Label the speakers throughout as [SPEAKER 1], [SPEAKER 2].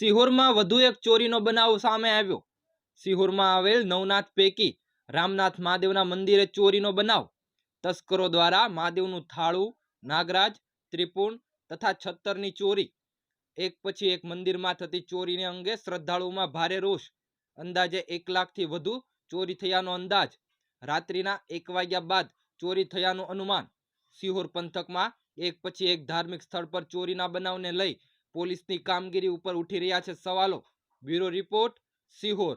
[SPEAKER 1] સિહોરમાં વધુ એક ચોરીનો બનાવ સામે આવ્યો. સિહોરમાં આવેલ નવનાથ પૈકી રામનાથ મહાદેવના મંદિરે ચોરીનો બનાવ. તસ્કરો દ્વારા મહાદેવનું થાળું, નાગરાજ, ત્રિપુણ તથા છત્તરની ચોરી. એક પછી એક મંદિરમાં થતી ચોરીને અંગે શ્રદ્ધાળુઓમાં ભારે રોષ. અંદાજે એક લાખથી વધુ ચોરી થયાનો અંદાજ. રાત્રિના એક વાગ્યા બાદ ચોરી થયાનું અનુમાન. સિહોર પંથકમાં એક પછી એક ધાર્મિક સ્થળ પર ચોરીના બનાવને લઈ પોલીસની કામગીરી ઉપર ઉઠી રહ્યા છે. સવાલો બ્યુરો રિપોર્ટ સિહોર.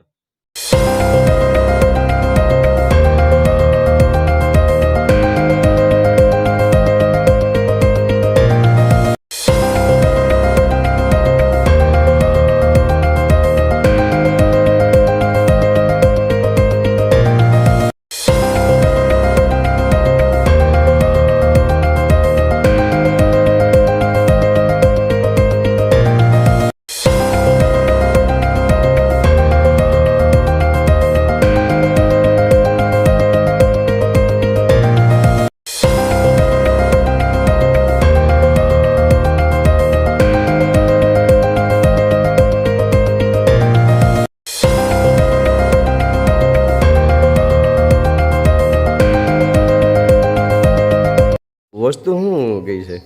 [SPEAKER 2] વસ્તુ શું કઈ છે?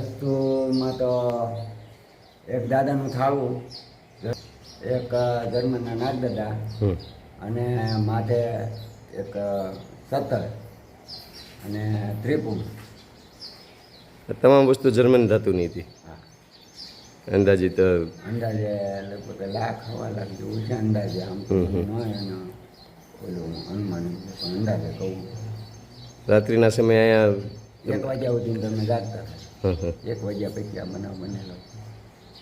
[SPEAKER 3] વસ્તુમાં તો એક દાદાનું થાળું એક ધર્મના નાગદાદા. અને માથે એક સત્તર અને ત્રિપુર
[SPEAKER 2] તમામ વસ્તુ જર્મન ધાતુની હતી. અંદાજિત
[SPEAKER 3] અંદાજે લગભગ લાખ હવા લાખ જેવું છે અંદાજે આમ ઓલું અનુમાન અંદાજે કહું.
[SPEAKER 2] રાત્રિના સમયે
[SPEAKER 3] એક વાગ્યા સુધી તમે જાગતા. એક વાગ્યા પછી આ બનાવ બનેલો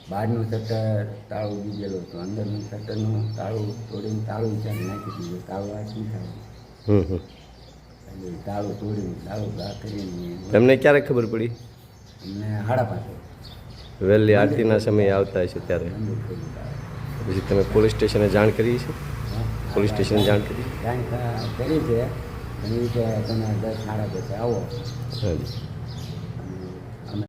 [SPEAKER 3] બહારનું શટર તાળું દીધેલું હતું. અંદરનું શટરનું તાળું તોડીને તાળું ચાલ નાખી દીધું. તાળું શું થાય.
[SPEAKER 2] હમ, હમ.
[SPEAKER 3] એટલે તાળું તોડીને તાળું ગા કરીને
[SPEAKER 2] તમને ક્યારે ખબર પડી?
[SPEAKER 3] અમને હાડા પાસે.
[SPEAKER 2] વહેલી આરતીના સમયે આવતા હશે ત્યારે. પછી તમે પોલીસ સ્ટેશને જાણ કરી છે? પોલીસ સ્ટેશને જાણ કરી
[SPEAKER 3] જાણ કરી છે. અને એ કે તમે દસ સાડા દસે આવો.